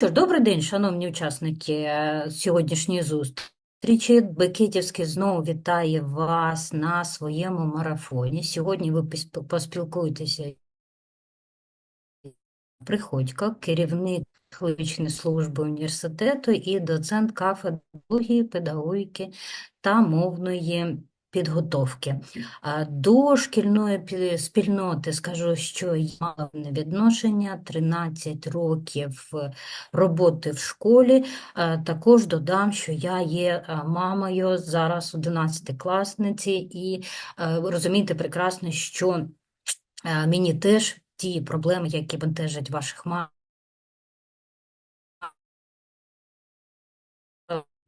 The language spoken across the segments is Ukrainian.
Добрий день, шановні учасники е, сьогоднішньої зустрічі. Бекетівський знову вітає вас на своєму марафоні. Сьогодні ви пос- поспілкуєтеся Приходько, керівник психологічної служби університету і доцент кафедри педагогіки та мовної підготовки. До шкільної пі- спільноти скажу, що я мала відношення 13 років роботи в школі. Також додам, що я є мамою зараз 11-класниці, і а, розумієте прекрасно, що мені теж ті проблеми, які бентежать ваших мам,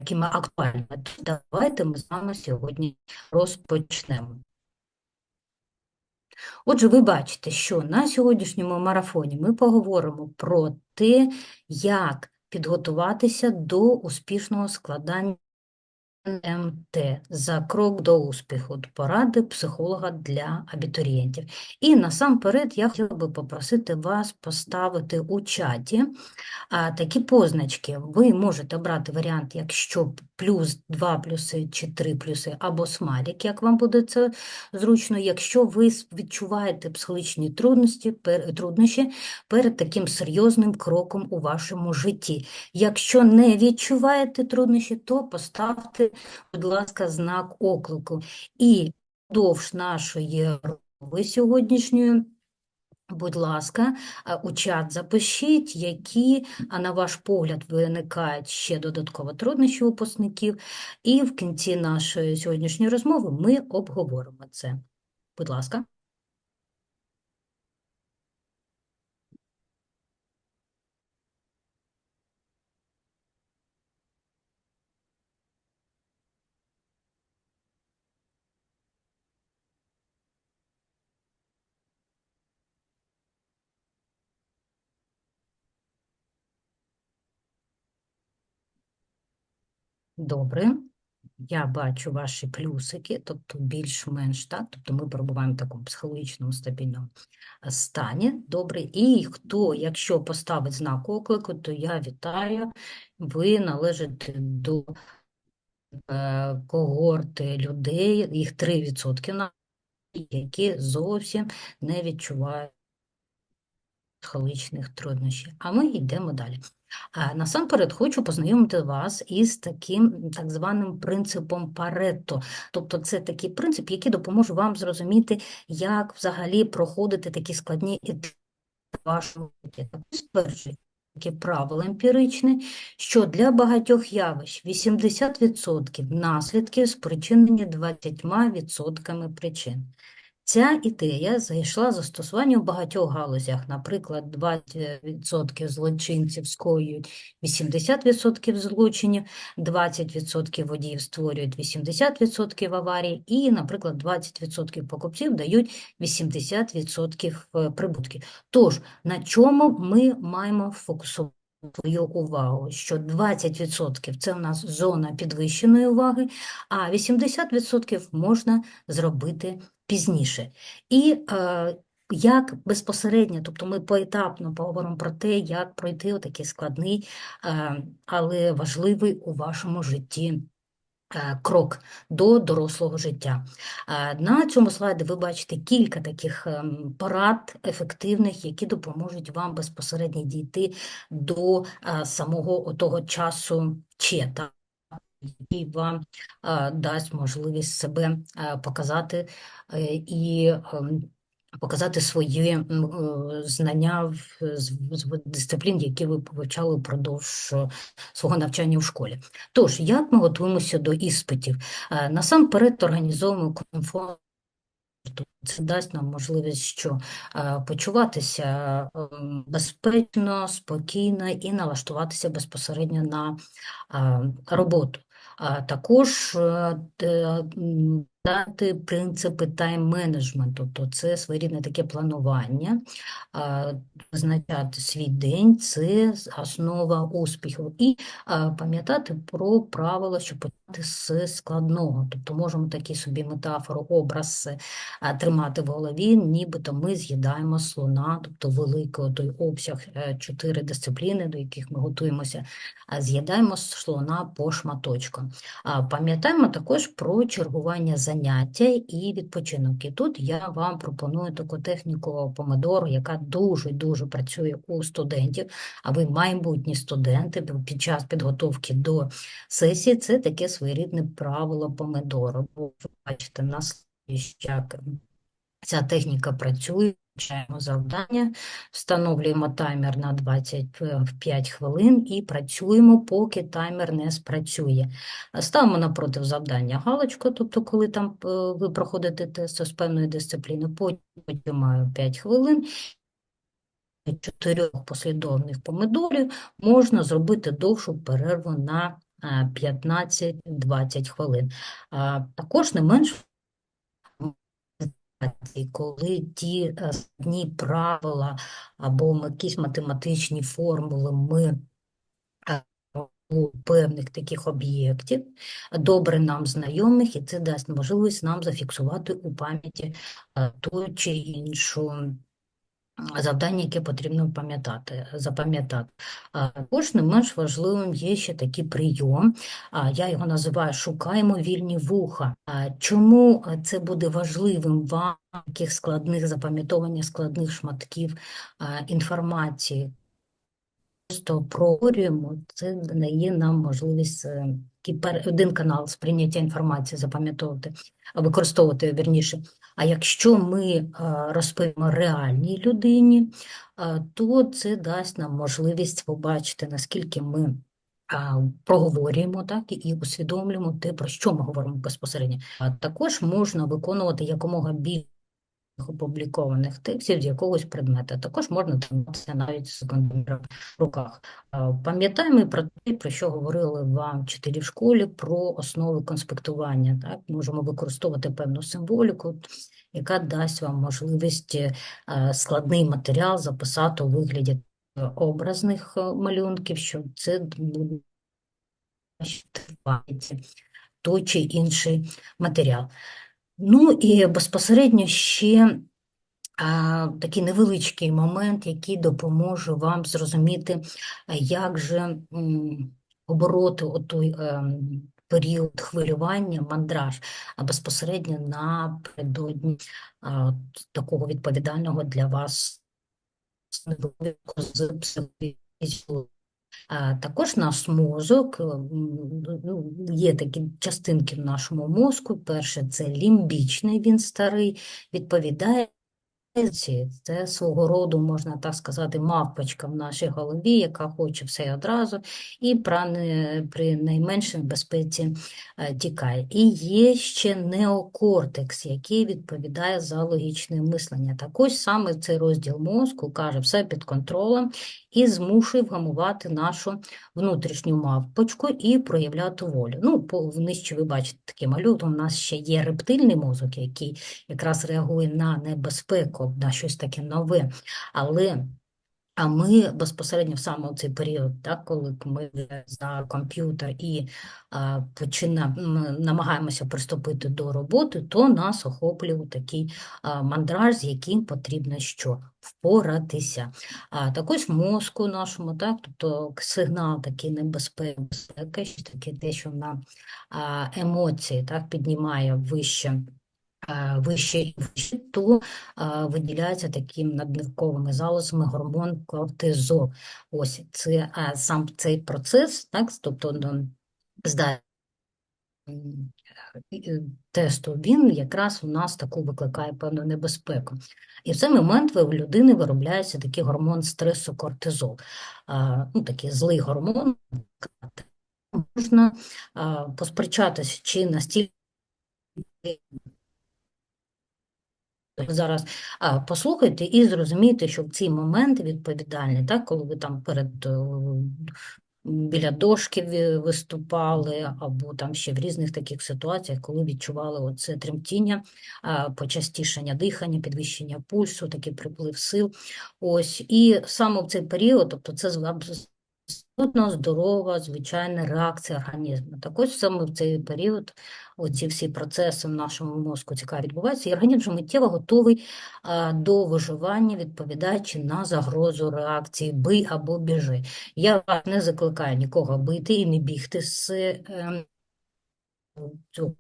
якими актуальними. Тож Давайте ми з вами сьогодні розпочнемо. Отже, ви бачите, що на сьогоднішньому марафоні ми поговоримо про те, як підготуватися до успішного складання МТ за крок до успіху поради психолога для абітурієнтів. І насамперед я хотіла би попросити вас поставити у чаті а, такі позначки. Ви можете обрати варіант, якщо плюс 2 плюси чи 3 плюси, або смайлик, як вам буде це зручно, якщо ви відчуваєте психологічні трудності, пер- труднощі перед таким серйозним кроком у вашому житті. Якщо не відчуваєте труднощі, то поставте, будь ласка, знак оклику. І довж нашої розмови сьогоднішньої, будь ласка, у чат запишіть, які, на ваш погляд, виникають ще додатково труднощі випускників. І в кінці нашої сьогоднішньої розмови ми обговоримо це. Будь ласка. Добре. Я бачу ваші плюсики, тобто більш-менш так, тобто ми перебуваємо в такому психологічному стабільному е, стані. Добре. І хто, якщо поставить знак оклику, то я вітаю, ви належите до е, когорти людей, їх 3% на які зовсім не відчувають психологічних труднощів. А ми йдемо далі. Насамперед хочу познайомити вас із таким так званим принципом Паретто. Тобто це такий принцип, який допоможе вам зрозуміти, як взагалі проходити такі складні етапи в вашому житті. Так, таке правило емпіричне, що для багатьох явищ 80% наслідків спричинені 20% причин. Ця ідея знайшла застосування в багатьох галузях. Наприклад, 20% злочинців скоюють 80% злочинів, 20% водіїв створюють 80% аварій, і, наприклад, 20% покупців дають 80% е, прибутків. Тож, на чому ми маємо фокусувати? Свою увагу, що 20% це у нас зона підвищеної уваги, а 80% можна зробити пізніше. І е, як безпосередньо, тобто ми поетапно поговоримо про те, як пройти отакий складний, е, але важливий у вашому житті. Е, Крок до дорослого життя. Е, На цьому слайді ви бачите кілька таких ем, порад ефективних, які допоможуть вам безпосередньо дійти до е, самого того часу чета який вам е, дасть можливість себе е, показати е, і ем, показати свої е, знання з, дисциплін, які ви вивчали впродовж е, свого навчання в школі. Тож, як ми готуємося до іспитів? Е, Насамперед організовуємо комфорт. Це дасть нам можливість що почуватися е, безпечно, спокійно і налаштуватися безпосередньо на роботу. Також Дати принципи тайм-менеджменту, тобто це своєрідне таке планування, визначати свій день це основа успіху. І пам'ятати про правила, що почати з складного. Тобто можемо такі собі метафору, образ тримати в голові, нібито ми з'їдаємо слона, тобто великий той обсяг е, чотири дисципліни, до яких ми готуємося, з'їдаємо слона по шматочкам. Пам'ятаємо також про чергування заняття і відпочинок. І тут я вам пропоную таку техніку помидору, яка дуже-дуже працює у студентів, а ви майбутні студенти під час підготовки до сесії, це таке своєрідне правило помидору. Бо ви бачите, на слайді, як ця техніка працює. Включаємо завдання, встановлюємо таймер на 25 хвилин і працюємо, поки таймер не спрацює. Ставимо напроти завдання галочку, тобто, коли там е, ви проходите тест з певної дисципліни, потім маю 5 хвилин. Чотирьох послідовних помидорів можна зробити довшу перерву на 15-20 хвилин. Також не менш коли ті е, складні правила або якісь математичні формули ми е, у певних таких об'єктів, добре нам знайомих, і це дасть можливість нам зафіксувати у пам'яті е, ту чи іншу завдання, яке потрібно пам'ятати, запам'ятати. Також не менш важливим є ще такий прийом, я його називаю Шукаємо вільні вуха. Чому це буде важливим вам таких складних запам'ятовування складних шматків інформації? Просто проговорюємо, це дає нам можливість е, один канал сприйняття інформації запам'ятовувати, використовувати вірніше. А якщо ми розповімо реальній людині, то це дасть нам можливість побачити, наскільки ми проговорюємо так, і усвідомлюємо те, про що ми говоримо безпосередньо. А також можна виконувати якомога більше опублікованих текстів з якогось предмета. Також можна триматися навіть з секундоміром в руках. Пам'ятаємо про те, про що говорили вам вчителі в школі, про основи конспектування. Так? Можемо використовувати певну символіку, яка дасть вам можливість е, складний матеріал записати у вигляді образних е, малюнків, що це буде той чи інший матеріал. Ну і безпосередньо ще а, такий невеличкий момент, який допоможе вам зрозуміти, як же м, обороти той е, період хвилювання, мандраж, а безпосередньо напередодні а, такого відповідального для вас з психологічного також наш мозок, е, ну, є такі частинки в нашому мозку. Перше, це лімбічний, він старий, відповідає це свого роду, можна так сказати, мавпочка в нашій голові, яка хоче все одразу, і при найменшій безпеці е, тікає. І є ще неокортекс, який відповідає за логічне мислення. Так ось саме цей розділ мозку каже, все під контролем і змушує вгамувати нашу внутрішню мавпочку і проявляти волю. Ну, по нижче ви бачите такі малютом. у нас ще є рептильний мозок, який якраз реагує на небезпеку, на щось таке нове. Але а ми безпосередньо в саме цей період, так, коли ми за комп'ютер і а, почина, намагаємося приступити до роботи, то нас охоплює такий а, мандраж, з яким потрібно що впоратися. А також мозку нашому, так, тобто сигнал такий небезпеки, таке те, що на емоції так, піднімає вище вище і вище, то виділяється таким наднирковими залозами гормон кортизол. Ось це сам цей процес, так, тобто ну, здає тесту, він якраз у нас таку викликає певну небезпеку. І в цей момент в людини виробляється такий гормон стресу кортизол, ну, такий злий гормон. Можна посперечатися, чи настільки зараз послухайте і зрозумійте, що в ці моменти відповідальні, так, коли ви там перед біля дошки виступали, або там ще в різних таких ситуаціях, коли відчували оце тремтіння, почастішення дихання, підвищення пульсу, такий приплив сил. Ось і саме в цей період, тобто це абсолютно здорова, звичайна реакція організму. Так ось саме в цей період оці всі процеси в нашому мозку цікаві відбуваються, і організм миттєво готовий до виживання, відповідаючи на загрозу реакції бий або біжи. Я вас не закликаю нікого бити і не бігти з ем, цього,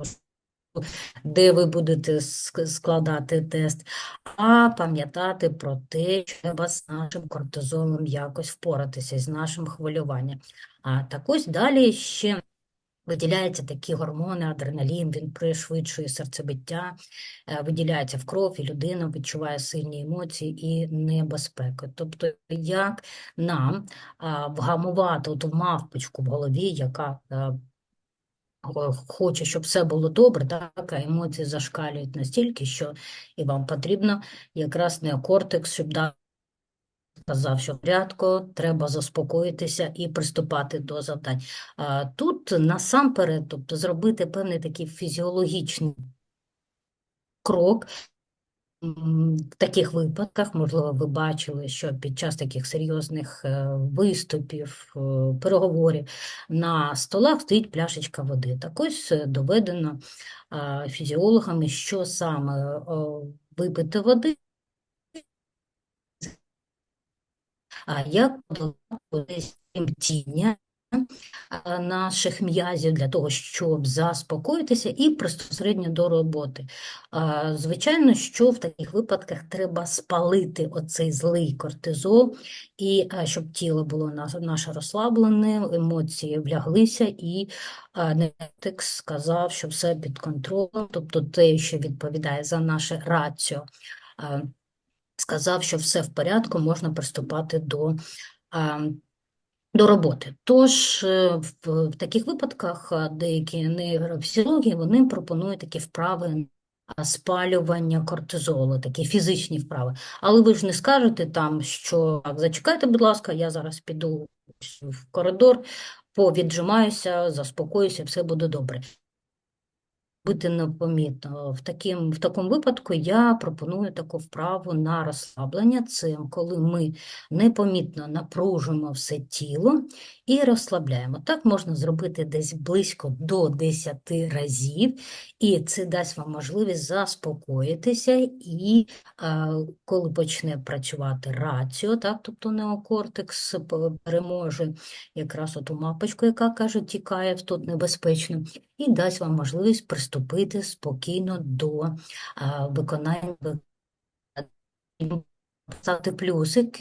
де ви будете складати тест, а пам'ятати про те, що треба з нашим кортизолом якось впоратися, з нашим хвилюванням. А так ось далі ще виділяються такі гормони, адреналін, він пришвидшує серцебиття, е, виділяється в кров, і людина відчуває сильні емоції і небезпеку. Тобто, як нам вгамувати ту мавпочку в голові, яка хо- хоче, щоб все було добре, так, а емоції зашкалюють настільки, що і вам потрібно якраз неокортекс, щоб дати сказав, що порядку, треба заспокоїтися і приступати до завдань. А, Тут насамперед, тобто зробити певний такий фізіологічний крок, В таких випадках, можливо, ви бачили, що під час таких серйозних е, виступів, е, переговорів на столах стоїть пляшечка води. Так ось е, доведено фізіологами, що саме випити води, а як подолати тімтіння наших м'язів для того, щоб заспокоїтися і безпосередньо до роботи. Звичайно, що в таких випадках треба спалити оцей злий кортизол, і щоб тіло було наше розслаблене, емоції вляглися, і а, сказав, що все під контролем, тобто те, що відповідає за наше раціо, сказав, що все в порядку, можна приступати до. До роботи. Тож е, в, таких випадках деякі нейрофізіологи вони пропонують такі вправи спалювання кортизолу, такі фізичні вправи. Але ви ж не скажете там, що так, зачекайте, будь ласка, я зараз піду в коридор, повіджимаюся, заспокоюся, все буде добре. Бути непомітно. В таким, в такому випадку я пропоную таку вправу на розслаблення. Це коли ми непомітно напружуємо все тіло і розслабляємо. Так можна зробити десь близько до 10 разів, і це дасть вам можливість заспокоїтися, і е, коли почне працювати раціо, так, тобто неокортекс переможе якраз оту мапочку, яка каже, тікає тут небезпечно, і дасть вам можливість приступити спокійно до виконання поставити плюсик,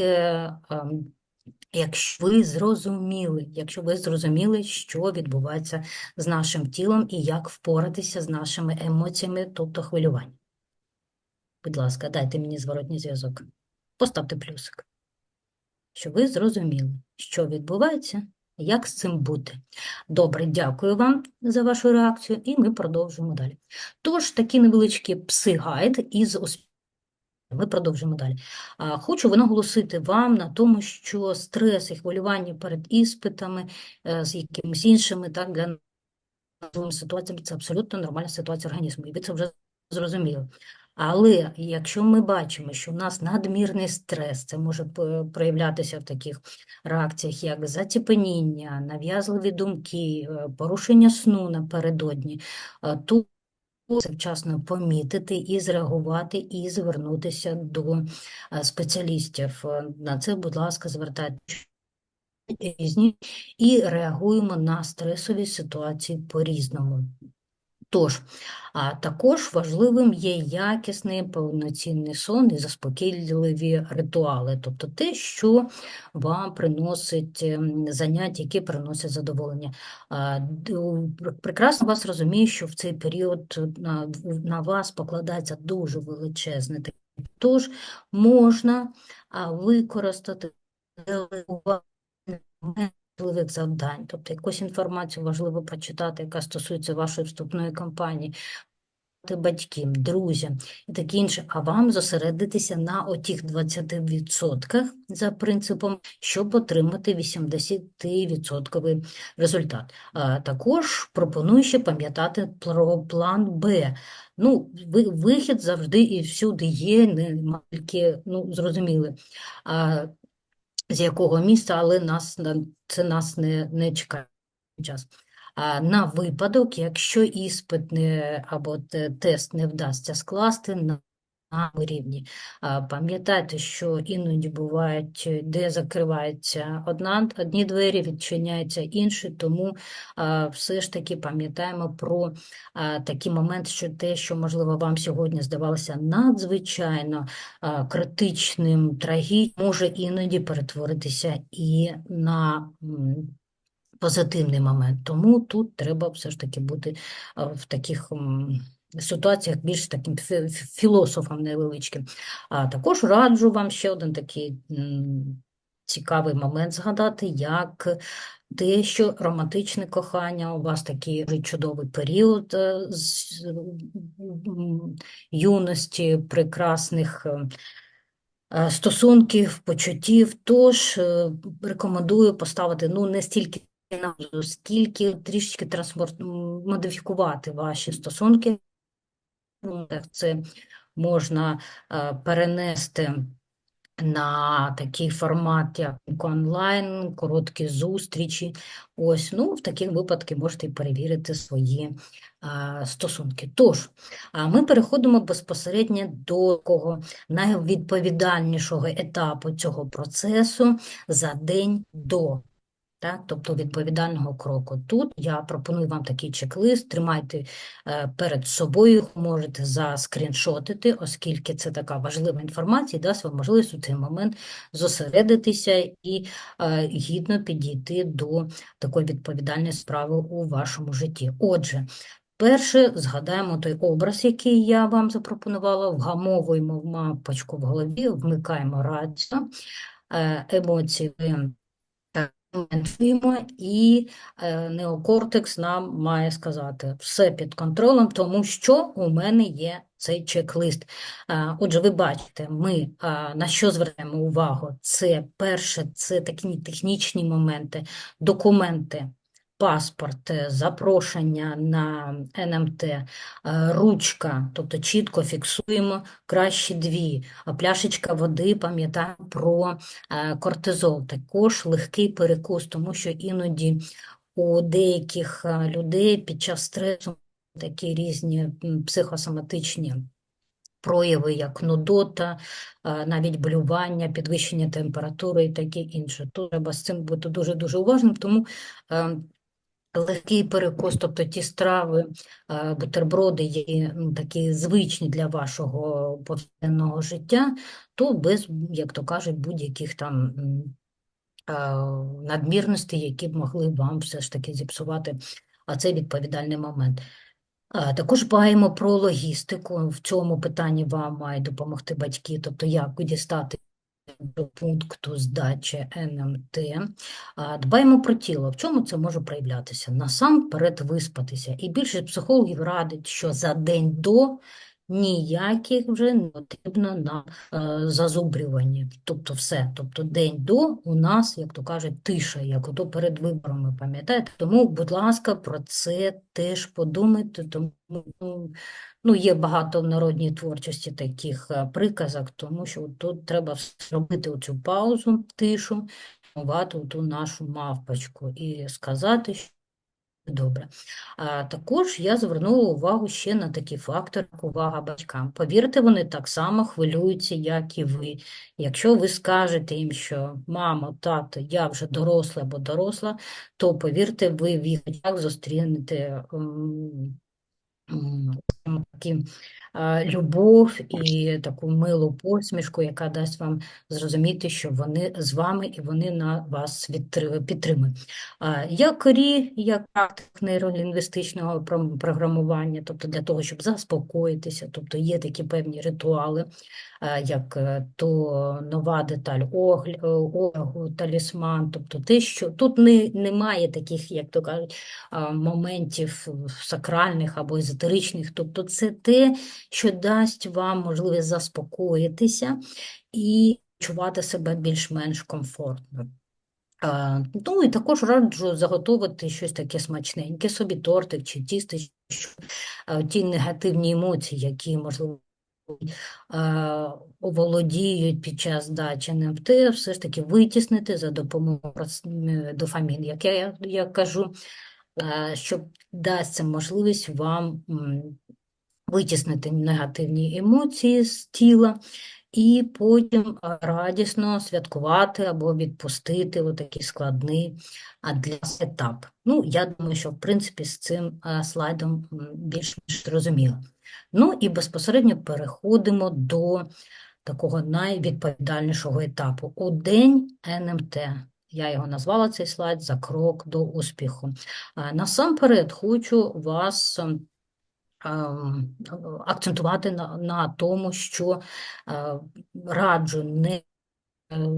якщо ви зрозуміли, якщо ви зрозуміли, що відбувається з нашим тілом і як впоратися з нашими емоціями, тобто хвилювання. Будь ласка, дайте мені зворотній зв'язок. Поставте плюсик. Що ви зрозуміли, що відбувається, як з цим бути. Добре, дякую вам за вашу реакцію, і ми продовжуємо далі. Тож, такий невеличкий псигайд із успіхом. Ми продовжимо далі. Хочу наголосити вам на тому, що стрес і хвилювання перед іспитами, е, з якимись іншими, так, для ситуаціями, це абсолютно нормальна ситуація організму, і ви це вже зрозуміли. Але якщо ми бачимо, що в нас надмірний стрес, це може проявлятися в таких реакціях, як заціпеніння, нав'язливі думки, е, порушення сну напередодні, е, то це вчасно помітити і зреагувати, і звернутися до е, спеціалістів. На це, будь ласка, звертайте різні і реагуємо на стресові ситуації по-різному. Тож, а також важливим є якісний повноцінний сон і заспокійливі ритуали, тобто те, що вам приносить ем, заняття, які приносять задоволення. Прекрасно вас розумію, що в цей період на, на вас покладається дуже величезне. таке. Тож можна використати делегування важливих завдань, тобто якусь інформацію важливо прочитати, яка стосується вашої вступної кампанії. батькам, друзям і таке інше, а вам зосередитися на отих 20% за принципом, щоб отримати 80% результат. А, також пропоную ще пам'ятати про план Б. Ну, вихід завжди і всюди є, не тільки, ну, зрозуміли, а, з якого міста, але нас, на- це нас не, не чекає час. А на випадок, якщо іспит не, або тест не вдасться скласти на рівні. А, Пам'ятайте, що іноді бувають, е, де закривається одна, одні двері, відчиняються інші, тому все ж таки пам'ятаємо про такий момент, що те, що, можливо, вам сьогодні здавалося надзвичайно критичним, трагічним, може іноді перетворитися і на позитивний момент. Тому тут треба все ж таки бути в таких ситуаціях більш таким фі- фі- філософом невеличким. А також раджу вам ще один такий цікавий момент згадати, як те, що романтичне кохання, у вас такий чудовий період е, з юності, прекрасних. е, е, Стосунків, почуттів, тож рекомендую поставити ну не стільки на скільки трішечки трансформ... модифікувати ваші стосунки. Ну, Це можна е, перенести на такий формат, як онлайн, короткі зустрічі. Ось, ну, в таких випадках можете перевірити свої а, стосунки. Тож, а ми переходимо безпосередньо до такого найвідповідальнішого етапу цього процесу за день до. Так, тобто відповідального кроку. Тут я пропоную вам такий чек-лист, тримайте е, перед собою, можете заскріншотити, оскільки це така важлива інформація, дасть вам можливість у цей момент зосередитися і е, гідно підійти до такої відповідальної справи у вашому житті. Отже, перше згадаємо той образ, який я вам запропонувала, вгамовуємо мапочку в голові, вмикаємо рацію, е, емоції коментуємо, і е, неокортекс нам має сказати все під контролем, тому що у мене є цей чек-лист. Е, Отже, ви бачите, ми е, на що звертаємо увагу? Це перше, це такі технічні моменти, документи. Паспорт, е, запрошення на НМТ, е, ручка, тобто чітко фіксуємо краще дві, а пляшечка води, пам'ятаємо про е, кортизол, також легкий перекус, тому що іноді у деяких людей під час стресу такі різні психосоматичні прояви, як нудота, навіть болювання, підвищення температури і таке інше. Тут треба з цим бути дуже-дуже уважним, тому е, легкий перекус, тобто ті страви, е, бутерброди, які ну, такі звичні для вашого повсякденного життя, то без, як то кажуть, будь-яких там е, надмірностей, які б могли вам все ж таки зіпсувати а цей відповідальний момент. Також дбаємо про логістику. В цьому питанні вам мають допомогти батьки, тобто як дістати до пункту здачі НМТ. Дбаємо про тіло. В чому це може проявлятися? Насамперед виспатися. І більшість психологів радить, що за день до ніяких вже не потрібно нам е, зазубрювання. Тобто все. Тобто день до у нас, як то кажуть, тиша, як ото перед виборами, пам'ятаєте? Тому, будь ласка, про це теж подумайте, тому ну, ну, є багато в народній творчості таких е, приказок, тому що тут треба зробити оцю паузу, тишу, ту нашу мавпочку і сказати, що добре. А також я звернула увагу ще на такий фактор, як увага батькам. Повірте, вони так само хвилюються, як і ви. Якщо ви скажете їм, що мама, тато, я вже доросла або доросла, то повірте, ви в їх зустрінете такі любов і таку милу посмішку, яка дасть вам зрозуміти, що вони з вами і вони на вас підтримують. Як РІ, як практик нейролінгвістичного програмування, тобто для того, щоб заспокоїтися, тобто є такі певні ритуали, е, як е, то нова деталь огл- е, талісман, тобто те, що тут не, немає таких, як то кажуть, моментів сакральних або езотеричних, тобто це те, що дасть вам можливість заспокоїтися і відчувати себе більш-менш комфортно. Ну і також раджу заготовити щось таке смачненьке, собі тортик чи тістечко, ті негативні емоції, які, можливо, оволодіють під час здачі НМТ, все ж таки витіснити за допомогою дофамін, як я, я кажу, а, щоб дасть це можливість вам витіснити негативні емоції з тіла і потім радісно святкувати або відпустити отакий складний для етап. Ну, я думаю, що в принципі з цим слайдом більш-менш зрозуміло. Ну і безпосередньо переходимо до такого найвідповідальнішого етапу у день НМТ. Я його назвала цей слайд за крок до успіху. Насамперед хочу вас акцентувати на, на тому, що е, раджу не е,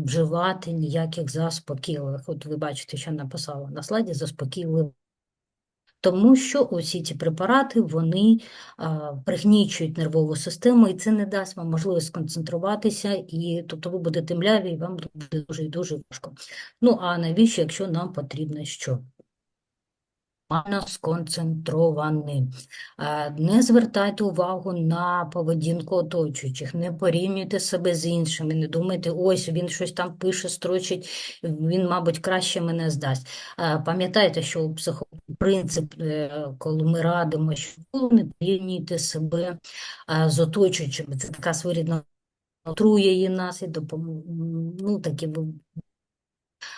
вживати ніяких заспокійливих. От ви бачите, що написала на слайді заспокійливих. Тому що усі ці препарати вони а, пригнічують нервову систему, і це не дасть вам можливість сконцентруватися, і тобто ви будете мляві, і вам буде дуже і дуже важко. Ну а навіщо, якщо нам потрібно що? Максимально сконцентровані. Е, Не звертайте увагу на поведінку оточуючих, не порівнюйте себе з іншими, не думайте, ось він щось там пише, строчить, він, мабуть, краще мене здасть. Е, Пам'ятайте, що психо... принцип, е, коли ми радимо, що не порівнюйте себе з оточуючими. Це така своєрідна отрує нас і допом... ну, такі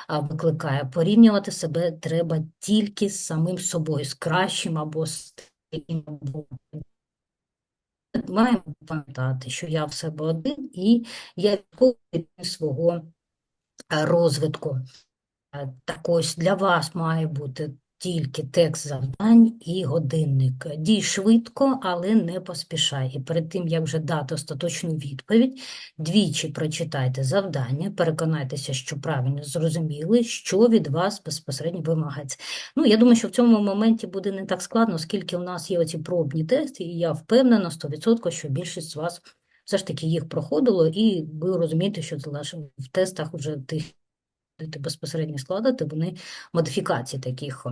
викликає. Порівнювати себе треба тільки з самим собою, з кращим або з таким. Маємо пам'ятати, що я в себе один і я свого розвитку. Так ось для вас має бути тільки текст завдань і годинник. Дій швидко, але не поспішай. І перед тим, як вже дати остаточну відповідь, двічі прочитайте завдання, переконайтеся, що правильно зрозуміли, що від вас безпосередньо вимагається. Ну, я думаю, що в цьому моменті буде не так складно, оскільки у нас є оці пробні тести, і я впевнена 100%, що більшість з вас все ж таки їх проходило, і ви розумієте, що в тестах вже тих безпосередньо складати, вони модифікації таких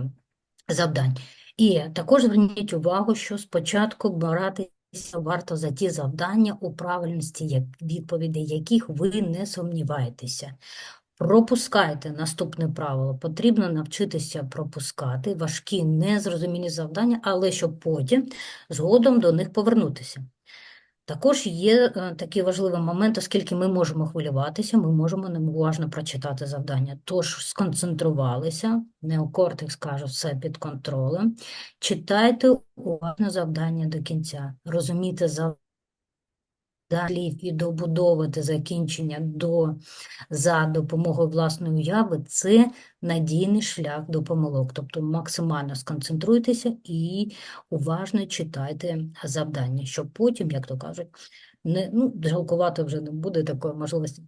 завдань. І також зверніть увагу, що спочатку братися варто за ті завдання, у правильності відповідей яких ви не сумніваєтеся. Пропускайте наступне правило. Потрібно навчитися пропускати важкі, незрозумілі завдання, але щоб потім згодом до них повернутися. Також є е, такий важливий момент, оскільки ми можемо хвилюватися, ми можемо неуважно прочитати завдання. Тож сконцентрувалися, неокортекс каже, все під контролем. Читайте уважно завдання до кінця, розумійте завдання і добудовувати закінчення до, за допомогою власної уяви це надійний шлях до помилок. Тобто максимально сконцентруйтеся і уважно читайте завдання, щоб потім, як то кажуть, не, ну, жалкувати вже не буде такої можливості.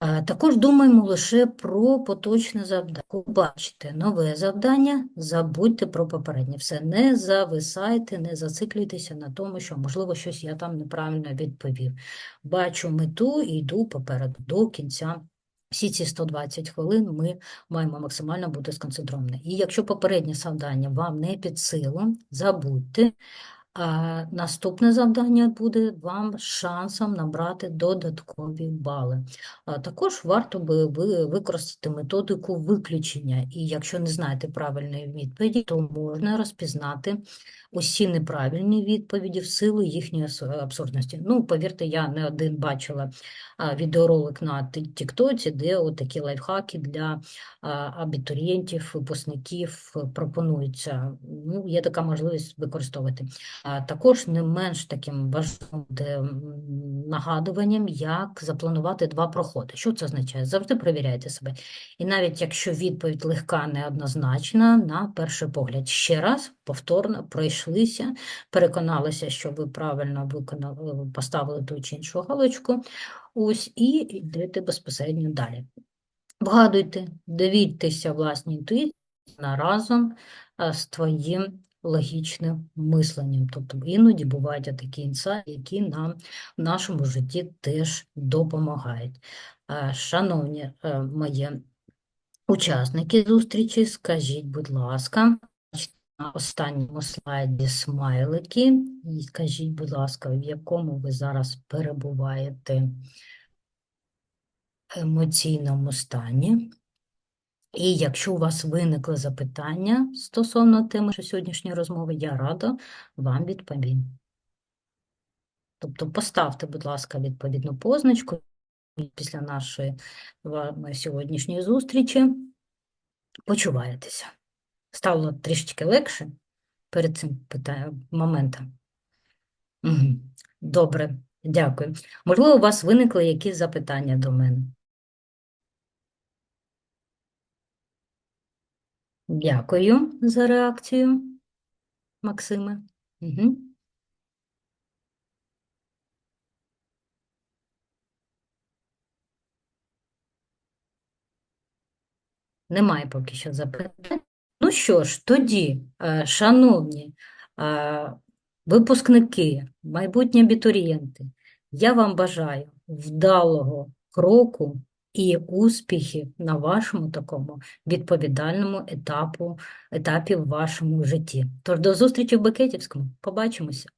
Також думаємо лише про поточне завдання. Коли Бачите нове завдання, забудьте про попереднє. Все, не зависайте, не зациклюйтеся на тому, що, можливо, щось я там неправильно відповів. Бачу мету і йду попереду до кінця. Всі ці 120 хвилин ми маємо максимально бути сконцентровані. І якщо попереднє завдання вам не під силу, забудьте, наступне завдання буде вам шансом набрати додаткові бали. Також варто би ви використати методику виключення. І якщо не знаєте правильної відповіді, то можна розпізнати усі неправильні відповіді в силу їхньої абсурдності. Ну, повірте, я не один бачила відеоролик на Ті- Тіктоці, де отакі лайфхаки для абітурієнтів, випускників пропонуються. Ну, є така можливість використовувати. Також не менш таким важливим нагадуванням, як запланувати два проходи. Що це означає? Завжди перевіряйте себе. І навіть якщо відповідь легка, неоднозначна, на перший погляд, ще раз повторно пройшлися, переконалися, що ви правильно виконали, поставили ту чи іншу галочку, ось, і йдете безпосередньо далі. Вгадуйте, довідьтеся власній інтуїції разом е, з твоїм логічним мисленням. Тобто іноді бувають такі інсайти, які нам в нашому житті теж допомагають. Е, Шановні е, мої учасники зустрічі, скажіть, будь ласка, на останньому слайді смайлики, і скажіть, будь ласка, в якому ви зараз перебуваєте емоційному стані. І якщо у вас виникли запитання стосовно теми сьогоднішньої розмови, я рада вам відповім. Тобто поставте, будь ласка, відповідну позначку після нашої сьогоднішньої зустрічі. Почуваєтеся. Стало трішечки легше перед цим моментом. Добре, дякую. Можливо, у вас виникли якісь запитання до мене? Дякую за реакцію, Максиме. Угу. Немає поки що запитань. Ну що ж, тоді, е, шановні е, випускники, майбутні абітурієнти, я вам бажаю вдалого кроку і успіхи на вашому такому відповідальному етапу, етапі в вашому житті. Тож до зустрічі в Бекетівському. Побачимося!